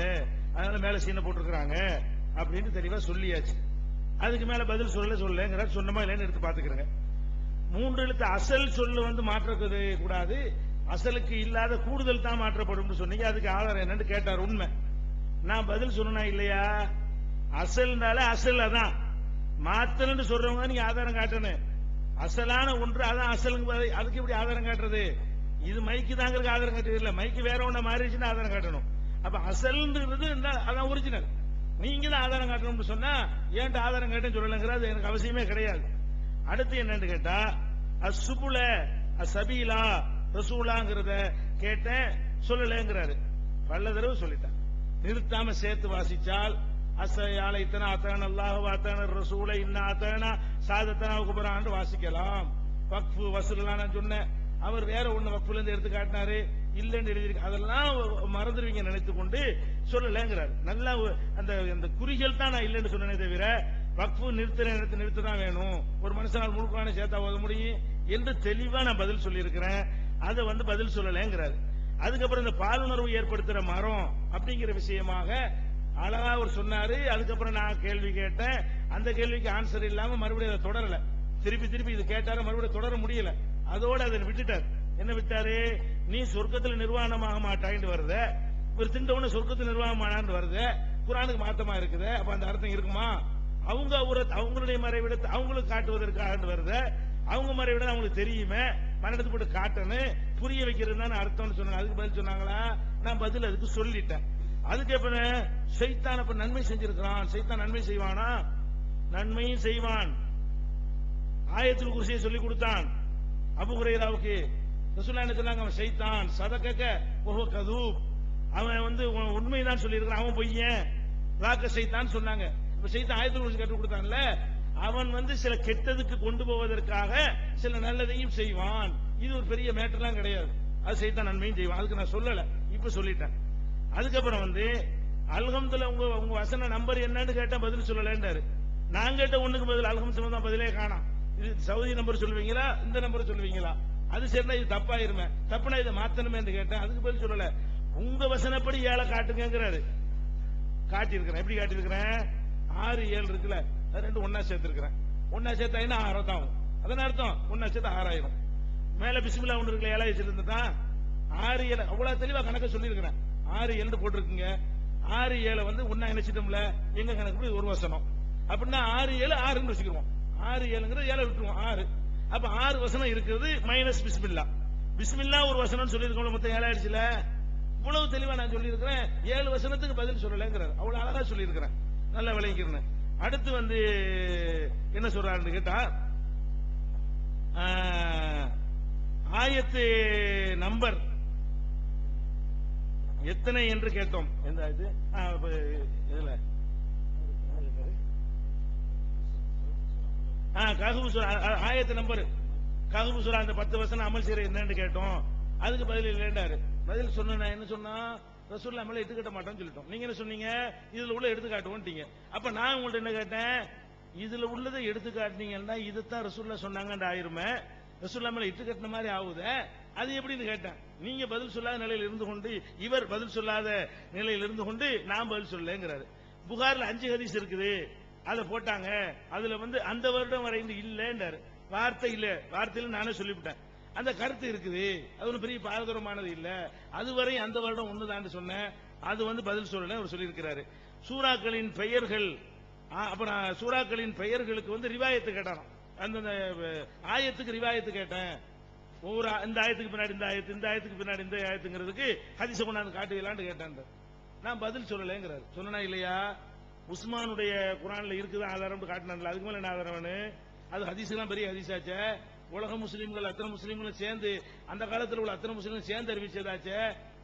இல்ல அதனால மேல சீனை போட்டிருக்கிறாங்க. அப்படின்னு தெளிவா சொல்லியாச்சு. அதுக்கு மேல பதில் சொல்ல சொல்லங்கிற சொன்னமா இல்லைன்னு எடுத்து பாத்துக்கிறேங்க மூன்று எழுத்து அசல் சொல்லு வந்து மாற்றக்கூடாது கூடாது. அசலுக்கு இல்லாத கூடுதல் தான் மாற்றப்படும் சொன்னீங்க. அதுக்கு ஆதாரம் என்னன்னு கேட்டார் உண்மை. நான் பதில் சொன்னா இல்லையா? அசல்னால அசல் அதான். மாத்தல்னு சொல்றவங்க நீங்க ஆதாரம் காட்டணும். அசலான ஒன்று அதான் அசலுங்க அதுக்கு எப்படி ஆதாரம் காட்டுறது? இது மைக்கு தாங்கிறதுக்கு ஆதாரம் காட்டுறது இல்ல மைக்கு வேற ஒண்ணு மாறிடுச்சுன்னா ஆதாரம் காட்டணும். அப்ப அசல்ன்றது அதான் ஒரிஜினல் நீங்க தான் ஆதாரம் காட்டணும்னு சொன்னா ஏன்ட்டு ஆதாரம் கேட்டேன்னு சொல்லலங்கிறது எனக்கு அவசியமே கிடையாது. அடுத்து என்னன்னு கேட்டா அசுபுல அசபீலா ரசூலாங்கிறத கேட்டேன் சொல்லலங்கிறாரு. பல தடவை சொல்லிட்டேன். நிறுத்தாம சேர்த்து வாசிச்சால் அசையால இத்தனை அத்தன அல்லாஹ் அத்தன ரசூலை இன்ன அத்தனா சாதத்தனா குபரான்னு வாசிக்கலாம். வக்ஃபு வசூலான சொன்னேன். அவர் வேற ஒண்ணு வக்ஃபுல இருந்து எடுத்து காட்டினாரு. இல்லைன்னு எழுதிருக்கு அதெல்லாம் மறந்துடுவீங்க நினைத்து கொண்டு சொல்லலங்கிறாரு. நல்லா அந்த அந்த குறிகள் தான் நான் இல்லைன்னு சொன்னேனே தவிர வக்ஃபு நிறுத்துற நேரத்தை நிறுத்த தான் வேணும். ஒரு மனுஷனால் முழுக்கான சேர்த்தா ஓத முடியும் என்று தெளிவா நான் பதில் சொல்லியிருக்கிறேன். அதை வந்து பதில் சொல்லலைங்கிறாரு. அதுக்கப்புறம் இந்த பாலுணர்வு ஏற்படுத்துற மரம் அப்படிங்கிற விஷயமாக அழகா அவர் சொன்னாரு. அதுக்கப்புறம் நான் கேள்வி கேட்டேன். அந்த கேள்விக்கு ஆன்சர் இல்லாம மறுபடியும் அதை தொடரல. திருப்பி திருப்பி இது கேட்டாரு மறுபடியும் தொடர முடியல. அதோட அதை விட்டுட்டார். என்ன விட்டாரு? நீ சொர்க்கத்துல நிர்வாணமாக மாட்டாயின்னு வருத. இவர் திண்டவன சொர்க்கத்தில் நிர்வாகம் வருத வருது. குரானுக்கு மாத்தமா இருக்குது. அப்ப அந்த அர்த்தம் இருக்குமா? அவங்க அவங்களுடைய மறைவிடத்தை அவங்களுக்கு காட்டுவதற்காக வருது. அவங்க மறைவிட அவங்களுக்கு தெரியுமே. மரணத்துக்கு போட்டு காட்டணும். புரிய வைக்கிறது தானே அர்த்தம்னு சொன்னாங்க. அதுக்கு பதில் சொன்னாங்களா? நான் பதில் அதுக்கு சொல்லிட்டேன். அதுக்கு எப்ப சைத்தான் அப்ப நன்மை செஞ்சிருக்கிறான். சைத்தான் நன்மை செய்வானா? நன்மையும் செய்வான். ஆயத்தில் குருசியை சொல்லி கொடுத்தான். அபுகுரேராவுக்கு ரசூல்லா என்ன சொன்னாங்க? அவன் சைத்தான் சதக்கக்க ஓஹோ கதூப். அவன் வந்து உண்மைதான் சொல்லியிருக்கான் அவன் பொய்யன். ராக்க சைத்தான் சொன்னாங்க. இப்ப சைத்தான் ஆயத்தில் குருசி கற்றுக் கொடுத்தான்ல? அவன் வந்து சில கெட்டதுக்கு கொண்டு போவதற்காக சில நல்லதையும் செய்வான். இது ஒரு பெரிய மேட்டர்லாம் கிடையாது. அது சைத்தான் நன்மையும் செய்வான். அதுக்கு நான் சொல்லல. இப்ப சொல்லிட்டேன். அதுக்கப்புறம் வந்து அல்ஹம்துல உங்க உங்க வசன நம்பர் என்னன்னு கேட்டா பதில் சொல்லலன்றாரு. நான் கேட்ட ஒண்ணுக்கு பதில் அல்ஹம்துல தான் பதிலே காணாம். இது சவுதி நம்பர் சொல்லுவீங்களா? இந்த நம்பர் சொல்லுவீங்களா? அது சரினா இது தப்பாயிருமே. தப்புனா இதை மாத்தணுமே கேட்டேன். அதுக்கு பதில் சொல்லல. உங்க வசனப்படி ஏழை காட்டுங்கிறாரு காட்டியிருக்கிறேன். எப்படி காட்டியிருக்கிறேன்? ஆறு ஏழு இருக்குல்ல. ரெண்டு ஒன்னா சேர்த்திருக்கிறேன். ஒன்னா சேர்த்தாயினா என்ன? ஆறாயிரம் ஆகும் அதான அர்த்தம் ஒன்னா சேர்த்து ஆறாயிரம். மேல பிஸ்மில்லா ஒன்று இருக்குல்ல ஏழை வச்சிருந்தா ஆறு ஏழு. அவ்வளவு தெளிவா கணக்க சொல்லியிருக்கிறேன். ஆறு ஏழு போட்டிருக்குங்க. ஆறு ஏழை வந்து ஒன்னா இணைச்சிட்டோம்ல. எங்க கணக்கு ஒரு வசனம். அப்படின்னா ஆறு ஏழு ஆறுன்னு வச்சுக்கிருவோம். ஆறு ஏழுங்கிறது ஏழை விட்டுருவோம். ஆறு. அப்ப ஆறு வசனம் இருக்கிறது மைனஸ் பிஸ்மில்லா. பிஸ்மில்லா ஒரு வசனம் சொல்லியிருக்கோம் மொத்தம் ஏழாயிடுச்சுல? இவ்வளவு தெளிவா நான் சொல்லியிருக்கிறேன். ஏழு வசனத்துக்கு பதில் சொல்லலைங்கிறார். அவ்வளவு அழகா சொல்லியிருக்கிறேன். நல்லா விளங்கிக்கிறேன் அடுத்து வந்து என்ன சொல்றாருன்னு கேட்டா ஆஹ், ஆயத்து நம்பர் எத்தனை என்று கேட்டோம். எந்த ஆயத்து? இதுல. ஆ, சூரா, ஆயத்து நம்பர் கஹ்ஃபு சூரா அந்த பத்து வருஷம் அமல் செய்யற என்னன்னு கேட்டோம். அதுக்கு பதில் இல்லைன்றாரு பதில் சொன்ன நான் என்ன சொன்னா? ரசூல்லா மேல எடுத்துக்கிட்ட மாட்டோம்னு சொல்லிட்டோம். நீங்க என்ன சொன்னீங்க? இதுல உள்ள எடுத்து காட்டுவோம்ட்டீங்க அப்ப நான் உங்கள்ட்ட என்ன கேட்டேன்? இதுல உள்ளதை எடுத்து காட்டினீங்கன்னா இதுதான் ரசூல்லா சொன்னாங்கன்னு ஆயிருமே. ரசூல்லா மேல இட்டு கட்டின மாதிரி ஆகுத. அது எப்படின்னு கேட்டேன். நீங்க பதில் சொல்லாத நிலையில் இருந்து கொண்டு இவர் பதில் சொல்லாத நிலையில் இருந்து கொண்டு நான் பதில் சொல்லலைங்கிறாரு. புகார்ல அஞ்சு ஹதீஸ் இருக்குது. அதை போட்டாங்க. அதுல வந்து அந்த வருடம் வரை இல்லைன்றாரு. வார்த்தை இல்ல. வார்த்தையில நானே சொல்லிவிட்டேன். அந்த கருத்து இருக்குது. அது ஒன்றும் பெரிய பாரதூரமானது இல்ல. அதுவரை அந்த வருடம் ஒண்ணுதான் சொன்னேன். அது வந்து பதில் சொல்லல. அவர் சொல்லியிருக்கிறாரு. சூறாக்களின் பெயர்கள் அப்புறம் சூறாக்களின் பெயர்களுக்கு வந்து ரிவாயத்து கேட்டாராம். அந்தந்த ஆயத்துக்கு ரிவாயத்து கேட்டேன். ஒவ்வொரு இந்த ஆயத்துக்கு பின்னாடி இந்த ஆயத்து இந்த ஆயத்துக்கு பின்னாடி இந்த ஆயத்துங்கிறதுக்கு ஹதிச கொண்டாந்து காட்டுவீங்களான்னு கேட்டேன் நான் பதில் சொல்லலைங்கிறாரு. சொன்னா இல்லையா? உஸ்மானுடைய குரான்ல இருக்குது ஆதாரம் காட்டினான்ல. அதுக்கு மேல என்ன ஆதாரம் வேணும் அது ஹதீஸ்லாம் பெரிய ஹதீஸாச்ச. உலக முஸ்லீம்கள் அத்தனை முஸ்லீம்களும் சேர்ந்து அந்த காலத்தில் உள்ள அத்தனை முஸ்லீம்களும் சேர்ந்து அறிவிச்சதாச்ச.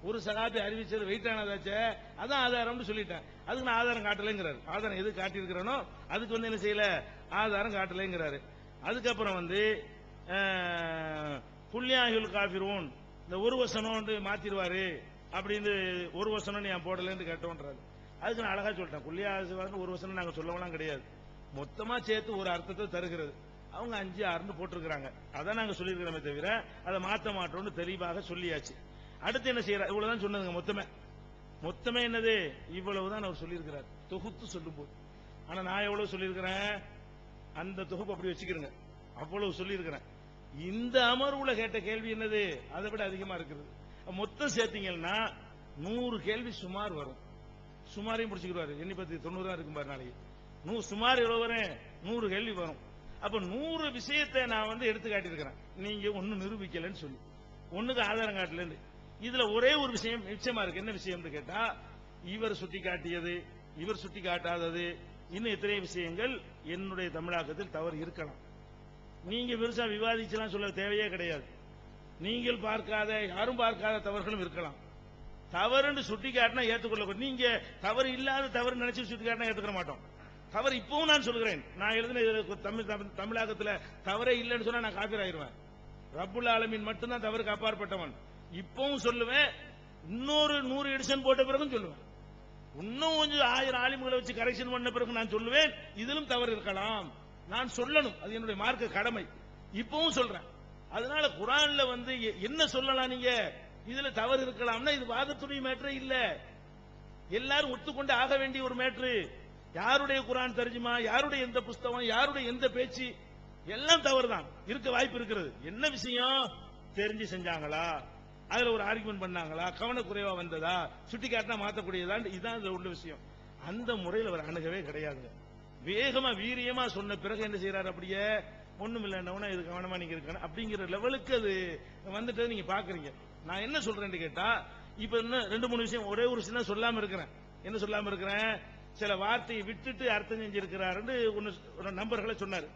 ஒரு சகாபி அறிவிச்சது வெயிட்டானதாச்ச அதான் ஆதாரம்னு சொல்லிட்டேன். அதுக்கு நான் ஆதாரம் காட்டலைங்கிறாரு. ஆதாரம் எது காட்டியிருக்கிறேனோ அதுக்கு வந்து என்ன செய்யல? ஆதாரம் காட்டலைங்கிறாரு. அதுக்கப்புறம் வந்து அஹ், காபிரூன் இந்த ஒரு வசனம் வந்து மாத்திருவாரு அப்படின்னு ஒரு வசனம் நான் போடலன்னு கேட்டோன்றாரு. அதுக்கு நான் அழகா சொல்லிட்டேன். புள்ளியாசுவான்னு ஒரு வசனம் நாங்க சொல்லவெல்லாம் கிடையாது. மொத்தமா சேர்த்து ஒரு அர்த்தத்தை தருகிறது. அவங்க அஞ்சு ஆறுன்னு போட்டிருக்கிறாங்க. அதான் நாங்க சொல்லியிருக்கிறோமே தவிர அதை மாத்த மாட்டோம்னு தெளிவாக சொல்லியாச்சு. அடுத்து என்ன செய்யற இவ்வளவுதான் சொன்னதுங்க மொத்தமே. மொத்தமே என்னது? இவ்வளவுதான் அவர் சொல்லியிருக்கிறார். தொகுத்து சொல்லும்போது ஆனா நான் எவ்வளவு சொல்லியிருக்கிறேன்? அந்த தொகுப்பு அப்படி வச்சுக்கிறேங்க அவ்வளவு சொல்லியிருக்கிறேன். இந்த அமர்வுல கேட்ட கேள்வி என்னது? அதை விட அதிகமா இருக்குது மொத்தம் சேர்த்தீங்கன்னா நூறு கேள்வி சுமார் வரும். சுமாரையும் முடிச்சுக்கிறாரு எண்ணி பத்தி தொண்ணூறு தான் இருக்கும் பாரு நாளைக்கு. நூறு சுமார் எவ்வளவு வரும்? நூறு கேள்வி வரும். அப்ப நூறு விஷயத்தை நான் வந்து எடுத்து காட்டியிருக்கிறேன். நீங்க ஒண்ணு நிரூபிக்கலன்னு சொல்லி. ஒண்ணுக்கு ஆதாரம் காட்டலன்னு. இதுல ஒரே ஒரு விஷயம் நிச்சயமா இருக்கு. என்ன விஷயம்னு கேட்டா இவர் சுட்டி காட்டியது இவர் சுட்டி காட்டாதது இன்னும் எத்தனை விஷயங்கள் என்னுடைய தமிழாக்கத்தில் தவறு இருக்கலாம். நீங்க பெருசா விவாதிச்சலாம் சொல்ல தேவையே கிடையாது. நீங்கள் பார்க்காத யாரும் பார்க்காத தவறுகளும் இருக்கலாம். தவறுன்னு சுட்டி காட்டினா ஏற்றுக்கொள்ள நீங்க தவறு இல்லாத தவறு நினைச்சு சுட்டி காட்டினா ஏத்துக்க மாட்டோம். தவறு இப்பவும் நான் சொல்கிறேன் நான் எழுதின இதுல தமிழ் தமிழ்- தமிழாக்கத்துல தவறே இல்லைன்னு சொன்னா நான் காப்பீர் ஆயிருவேன் ரப்புல் ஆலமின் மட்டும்தான் தவறுக்கு அப்பாற்பட்டவன். இப்பவும் சொல்லுவேன். இன்னொரு நூறு எடிஷன் போட்ட பிறகும் சொல்லுவேன். இன்னும் கொஞ்சம் ஆயிரம் ஆலிம்களை வச்சு கரெக்ஷன் பண்ண பிறகு நான் சொல்லுவேன். இதிலும் தவறு இருக்கலாம். நான் சொல்லணும். அது என்னுடைய மார்க்க கடமை. இப்பவும் சொல்றேன். அதனால குரான்ல வந்து எ- என்ன சொல்லலாம் நீங்க? இதுல தவறு இருக்கலாம்னா இது வாதத்துடைய மேட்ரு இல்ல. எல்லாரும் ஒத்துக்கொண்டு ஆக வேண்டிய ஒரு மேட்ரு. யாருடைய குரான் தர்ஜுமா யாருடைய எந்த புஸ்தகம் யாருடைய எந்த பேச்சு எல்லாம் தவறுதான். இருக்க வாய்ப்பு இருக்கிறது. என்ன விஷயம்? தெரிஞ்சு செஞ்சாங்களா? அதுல ஒரு ஆர்குமெண்ட் பண்ணாங்களா? கவனக்குறைவா வந்ததா? சுட்டி காட்டினா மாத்தக்கூடியதா? இதுதான் இதுல உள்ள விஷயம். அந்த முறையில் அவர் அணுகவே கிடையாது வேகமா வீரியமா சொன்ன பிறகு என்ன செய்யறாரு அப்படியே? ஒண்ணும் இல்லைன்னா இது கவனமா நீங்க இருக்கணும். அப்படிங்கிற லெவலுக்கு அது வந்துட்டு நீங்க பாக்குறீங்க. நான் என்ன சொல்றேன்னு கேட்டா இப்ப இன்னும் ரெண்டு மூணு விஷயம் ஒரே ஒரு விஷயம் தான் சொல்லாம இருக்கிறேன். என்ன சொல்லாம இருக்கிறேன்? சில வார்த்தையை விட்டுட்டு அர்த்தம் செஞ்சிருக்கிறாருன்னு ஒன்னு ஒரு நம்பர்களை சொன்னாரு.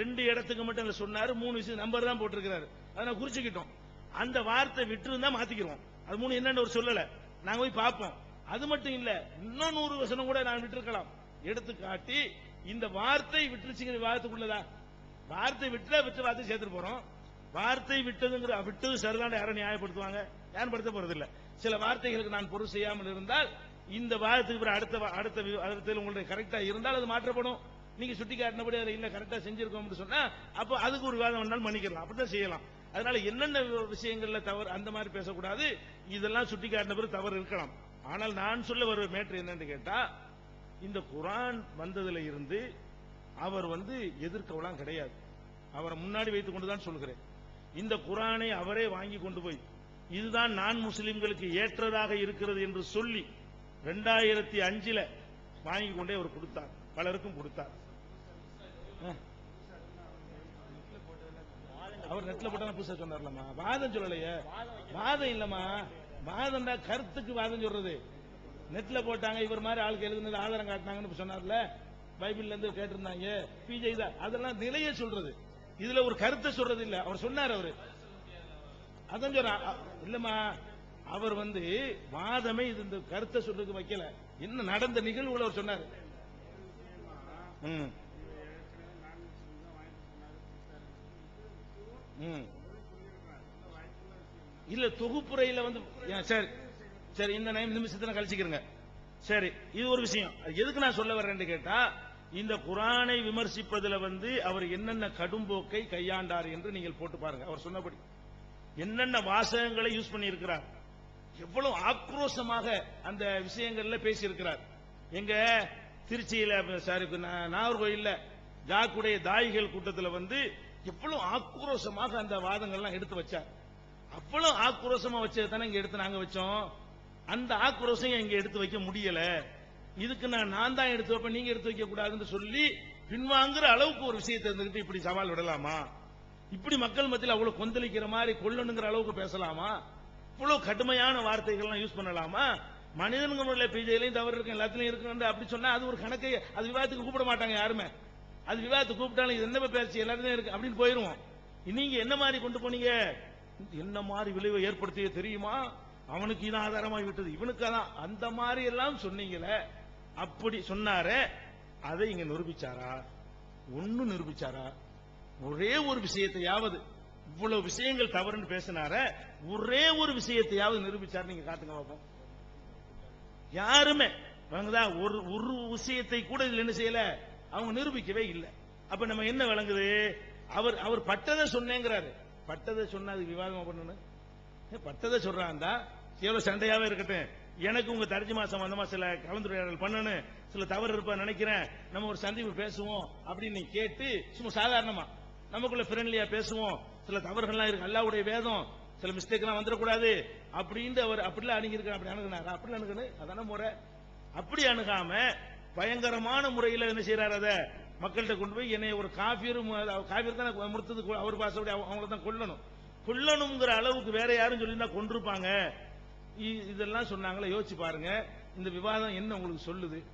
ரெண்டு இடத்துக்கு மட்டும் சொன்னாரு மூணு விஷயம் நம்பர் தான் போட்டிருக்கிறாரு. அதை நான் குறிச்சுக்கிட்டோம். அந்த வார்த்தை விட்டு இருந்தா மாத்திக்கிறோம் அது மூணு என்னன்னு ஒரு சொல்லல. நாங்க போய் பார்ப்போம். அது மட்டும் இல்ல இன்னும் நூறு வசனம் கூட நான் விட்டுருக்கலாம். எடுத்து காட்டி இந்த வார்த்தை விட்டுருச்சுங்கிற வார்த்தைக்குள்ளதா வார்த்தை விட்டுல விட்டு வார்த்தை சேர்த்துட்டு போறோம். வார்த்தை விட்டதுங்கிற விட்டது சரிதான் யாரும் நியாயப்படுத்துவாங்க. யாரும் படுத்த போறதில்ல. சில வார்த்தைகளுக்கு நான் பொருள் செய்யாமல் இருந்தால் இந்த வாரத்துக்கு பிறகு அடுத்த அடுத்த வி- உங்களுடைய கரெக்டா இருந்தால் அது மாற்றப்படும். நீங்க சுட்டி காட்டினபடி அதை இல்ல கரெக்டா செஞ்சிருக்கோம்னு சொன்னா அப்போ அதுக்கு ஒரு விவாதம் வேணாலும் மன்னிக்கலாம். அப்படிதான் செய்யலாம். அதனால என்னென்ன விஷயங்கள்ல தவறு அந்த மாதிரி பேசக்கூடாது. இதெல்லாம் சுட்டி காட்டின பிறகு தவறு இருக்கலாம். ஆனால் நான் சொல்ல வர மேட்ரு என்னன்னு கேட்டா இந்த குரான் வந்ததுல இருந்து அவர் வந்து எதிர்க்கவெல்லாம் கிடையாது. அவரை முன்னாடி வைத்துக் கொண்டுதான் சொல்கிறேன். இந்த குரானை அவரே வாங்கி கொண்டு போய் இதுதான் நான் முஸ்லிம்களுக்கு ஏற்றதாக இருக்கிறது என்று சொல்லி ரெண்டாயிரத்தி அஞ்சுல வாங்கி கொண்டே அவர் கொடுத்தார். பலருக்கும் கொடுத்தார். அவர் நெட்ல போட்டா புதுசா சொன்னார்லம்மா. வாதம் சொல்லலையே. வாதம் இல்லமா வாதம் கருத்துக்கு வாதம் சொல்றது. நெட்ல போட்டாங்க இவர் மாதிரி ஆளுக்கு எழுதுனது ஆதாரம் காட்டினாங்கன்னு சொன்னார்ல. பைபிள்ல இருந்து கேட்டிருந்தாங்க. பிஜே தான். அதெல்லாம் நிலைய சொல்றது. இதுல ஒரு கருத்தை சொல்றது இல்ல. அவர் சொன்னார் அவரு. அதான் சொல்ற இல்லம்மா அவர் வந்து வாதமே இது இந்த கருத்தை சொல்றதுக்கு வைக்கல. என்ன நடந்த நிகழ்வுகள் அவர் சொன்னார். இல்ல தொகுப்புரையில வந்து ஏன், சரி. சரி இந்த நிமிஷத்துல கழிச்சுக்கிறேங்க. சரி இது ஒரு விஷயம். எதுக்கு நான் சொல்ல வர்றேன்னு கேட்டா இந்த குரானை விமர்சிப்பதில் வந்து அவர் என்னென்ன கடும்போக்கை கையாண்டார் என்று நீங்கள் போட்டு பாருங்க. அவர் சொன்னபடி என்னென்ன வாசகங்களை யூஸ் பண்ணியிருக்கிறார். எவ்வளவு ஆக்ரோஷமாக அந்த விஷயங்கள்ல பேசியிருக்கிறார். எங்க திருச்சியில சாரி நாகர்கோயில்ல ஜாக்குடைய தாயிகள் கூட்டத்தில் வந்து எவ்வளவு ஆக்ரோஷமாக அந்த வாதங்கள்லாம் எடுத்து வச்சார். அவ்வளவு ஆக்ரோஷமா வச்சது தானே இங்க எடுத்து நாங்க வச்சோம். அந்த ஆக்ரோஷம் இங்க எடுத்து வைக்க முடியல. இதுக்கு நான் நான் தான் எடுத்து வைப்பேன் நீங்க எடுத்து வைக்க கூடாதுன்னு சொல்லி பின்வாங்குற அளவுக்கு ஒரு விஷயத்தை இருந்துகிட்டு இப்படி சவால் விடலாமா? இப்படி மக்கள் மத்தியில் அவ்வளவு கொந்தளிக்கிற மாதிரி கொல்லணுங்கிற அளவுக்கு பேசலாமா? இவ்வளவு கடுமையான வார்த்தைகள்லாம் யூஸ் பண்ணலாமா? மனிதனுங்க முறையில் பிஜையிலையும் தவறு இருக்கு எல்லாத்துலயும் இருக்கு அப்படி சொன்னா அது ஒரு கணக்கை அது விவாதத்துக்கு கூப்பிட மாட்டாங்க யாருமே. அது விவாதத்துக்கு கூப்பிட்டாலும் இது என்ன பேச்சு எல்லாத்துலயும் இருக்கு அப்படின்னு போயிருவோம். நீங்க என்ன மாதிரி கொண்டு போனீங்க? என்ன மாதிரி விளைவை ஏற்படுத்திய தெரியுமா? அவனுக்கு இது ஆதாரமாகி விட்டது இவனுக்கு அதான். அந்த மாதிரி எல்லாம் சொன்னீங்களே அப்படி சொன்னாரே அதை இங்க நிரூபிச்சாரா? ஒண்ணு நிரூபிச்சாரா? ஒரே ஒரு விஷயத்தையாவது இவ்வளவு விஷயங்கள் தவறுன்னு பேசினார ஒரே ஒரு விஷயத்தையாவது நிரூபிச்சாரு நீங்க காத்துங்க பார்ப்போம் யாருமே வாங்குதா ஒரு ஒரு விஷயத்தை கூட இதுல என்ன செய்யல? அவங்க நிரூபிக்கவே இல்லை. அப்ப நம்ம என்ன விளங்குது? அவர் அவர் பட்டதை சொன்னேங்கிறாரு. பட்டதை சொன்னா அது விவாதமா பண்ணணும். பட்டதை சொல்றான்டா. எவ்வளவு சண்டையாவே இருக்கட்டும். எனக்கு உங்க தர்ஜிமா சம்பந்தமா சில கலந்துரையாடல் பண்ணணும் சில தவறு இருப்பா நினைக்கிறேன். நம்ம ஒரு சந்திப்பு பேசுவோம் அப்படின்னு நீ கேட்டு சும்மா சாதாரணமா நமக்குள்ள ஃப்ரெண்ட்லியா பேசுவோம். சில தவறுகள்லாம் இருக்கு. அல்லாவுடைய வேதம் சில மிஸ்டேக் எல்லாம் வந்துடக்கூடாது. அப்படின்னு அவர் அப்படிலாம் அணுகிருக்க அப்படி அணுகுனாரு. அப்படி அணுகுனு அதான முறை. அப்படி அணுகாம பயங்கரமான முறையில் என்ன செய்யறாரு அதை? மக்கள்கிட்ட கொண்டு போய் என்னை ஒரு காஃபியரும் காஃபியர் தான் முறுத்தது அவர் பாசப்படி அவங்கள தான் கொல்லணும். கொல்லணுங்கிற அளவுக்கு வேற யாரும் சொல்லியிருந்தா கொண்டிருப்பாங்க இதெல்லாம் சொன்னாங்களே யோசிச்சு பாருங்க. இந்த விவாதம் என்ன உங்களுக்கு சொல்லுது?